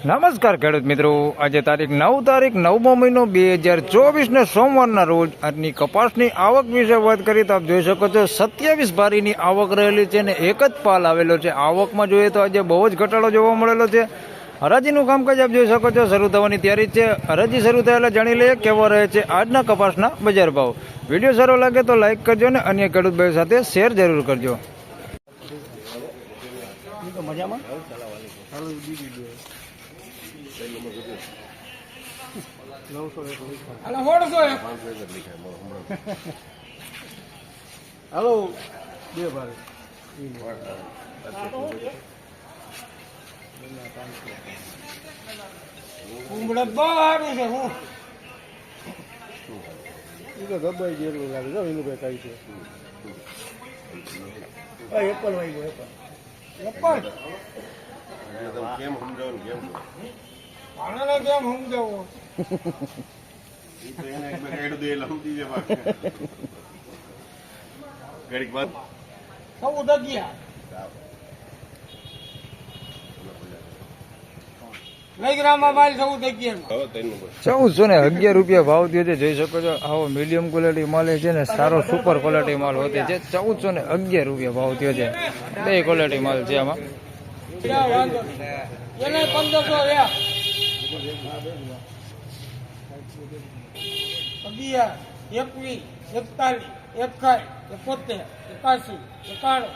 નમસ્કાર ખેડૂત મિત્રો. આજે તારીખ નવ તારીખ નવમો મહિનો બે હજાર ચોવીસને સોમવારના રોજ આજની કપાસની આવક વિશે વાત કરીએ તો આપ જોઈ શકો છો સત્યાવીસ ભારીની આવક રહેલી છે અને એક જ પાલ આવેલો છે. આવકમાં જોઈએ તો આજે બહુ જ ઘટાડો જોવા મળેલો છે. હરાજીનું કામકાજ આપ જોઈ શકો છો. શરૂ થવાની તૈયારી છે. હરાજી શરૂ થયેલા જાણી લઈએ કેવો રહે છે આજના કપાસના બજાર ભાવ. વીડિયો સારો લાગે તો લાઇક કરજો અને અન્ય ખેડૂત ભાઈઓ સાથે શેર જરૂર કરજો. હાલો બે ભારે ઉમડે બહાર છે હું એ તો ગબાઈ જેટલું લાગે છે કઈ છે. આ એપલ વાઈ ગયો એપલ. એપલ કેમ સમજાવો કેમ? આને કેમ સમજાવો? ઘડીક બાદ સૌ. ચૌદસો ને અગિયાર રૂપિયા ભાવ થયો છે જોઈ શકો છો આવો મીડિયમ ક્વોલિટી માલ છે ને સારો સુપર ક્વોલિટી માલ હોતી છે. ચૌદસો ને અગિયાર રૂપિયા ભાવ થયો છે. બે ક્વોલિટી માલ છે આમાં. અગિયાર એકવીસ એકતાલીસ એકાઈ એકોતેર એકાસી એકાણું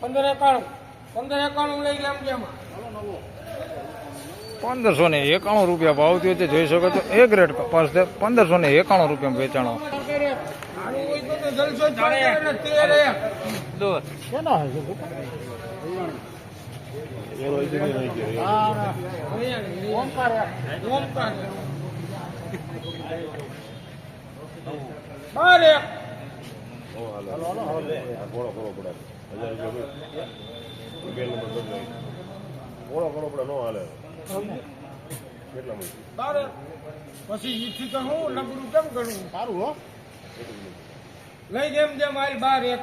પંદર એકાણું પંદર એકાણું લઈ ગયા કેમાં? પંદરસો ને એકાણું રૂપિયા ભાવ થયો છે જોઈ શકો છો એક રેટ કપાસ પંદરસો ને એકાણું રૂપિયા વેચાણો. હોય તો તો જલસો પડે નો હાલે કેટલા મળે બાર. પછી ઈથી તો હું નબળું કેમ કરું સારું હો. લઈ જેમ જેમ આઈ બાર એક.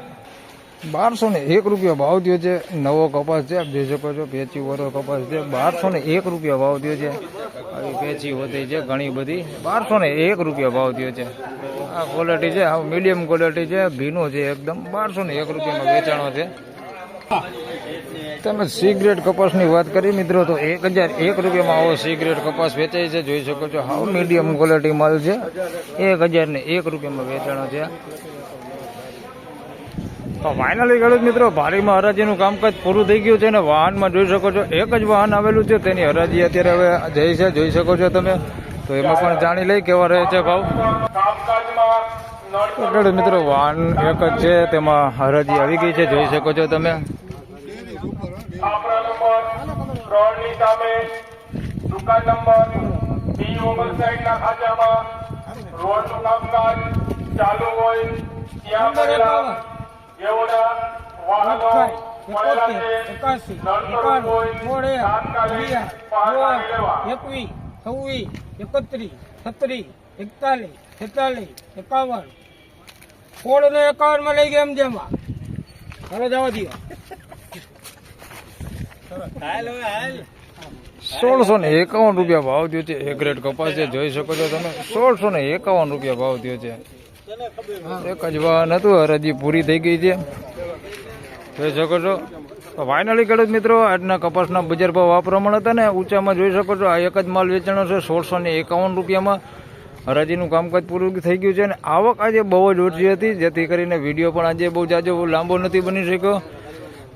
બારસો ને એક રૂપિયા ભાવ થયો છે. નવો કપાસ છે. આપ જોઈ શકો છો પેચી વરો કપાસ છે. બારસો ને એક રૂપિયા ભાવ થયો છે. આવી પેચી હોતી છે ઘણી બધી. બારસો ને એક રૂપિયા ભાવ થયો છે. આ ક્વોલિટી છે, આ મીડિયમ ક્વોલિટી છે, ભીનો છે એકદમ. બારસો ને એક રૂપિયામાં વેચાણો છે. તમે સિગરેટ કપાસની વાત કરી, મિત્રો, તો એક હજાર એક રૂપિયામાં આવો સિગરેટ કપાસ વેચાય છે. જોઈ શકો છો, હાવ મીડિયમ ક્વોલિટી માલ છે. એક હજાર ને એક રૂપિયામાં વેચાણો છે. ફાઇનલી ખેડૂત મિત્રો, ભારીમાં હરાજીનું કામકાજ પૂરું થઈ ગયું છે અને વાહનમાં જોઈ શકો છો, એક જ વાહન આવેલું છે, તેની હરાજી અત્યારે હવે જઈ છે, જોઈ શકો છો તમે. તો એમાં પણ જાણી લઈ કેવા રહે છે ભાવ. ખેડૂત મિત્રો, વાહન એક જ છે, તેમાં હરાજી આવી ગઈ છે, જોઈ શકો છો તમે. ચાલુ હોય ત્યાં એકવીસ છવ્વીસ એકત્રીસ છત્રીસ એકતાલીસ છેતાલીસ એકાવન. સોળ ને એકાવનમાં લઈ ગયા એમ જેમાં હવે જવા દો સોળસો ને એકાવન રૂપિયા ભાવ થયો છે. એક રેટ કપાસ છે જોઈ શકો છો તમે. સોળસો ને એકાવન રૂપિયા ભાવ થયો છે. એક જ વાહન હતું હરાજી પૂરી થઈ ગઈ છે. જોઈ શકો છો. તો ફાઇનલી ખેડૂત મિત્રો, આજના કપાસના બજાર ભાવ આ પ્રમાણે હતા ને, ઊંચામાં જોઈ શકો છો, આ એક જ માલ વેચાણો છે, સોળસો ને એકાવન રૂપિયામાં. હરાજીનું કામકાજ પૂરું થઈ ગયું છે અને આવક આજે બહુ જ ઓછી હતી, જેથી કરીને વીડિયો પણ આજે બહુ જાજો લાંબો નથી બની શક્યો.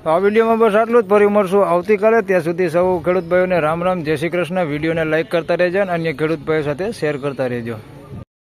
તો આ વિડીયોમાં બસ આટલું જ. ફરી મળશું આવતીકાલે. ત્યાં સુધી સૌ ખેડૂત ભાઈઓને રામ રામ. જય શ્રી કૃષ્ણ. વિડીયોને લાઇક કરતા રહેજો અને અન્ય ખેડૂત ભાઈઓ સાથે શેર કરતા રહેજો.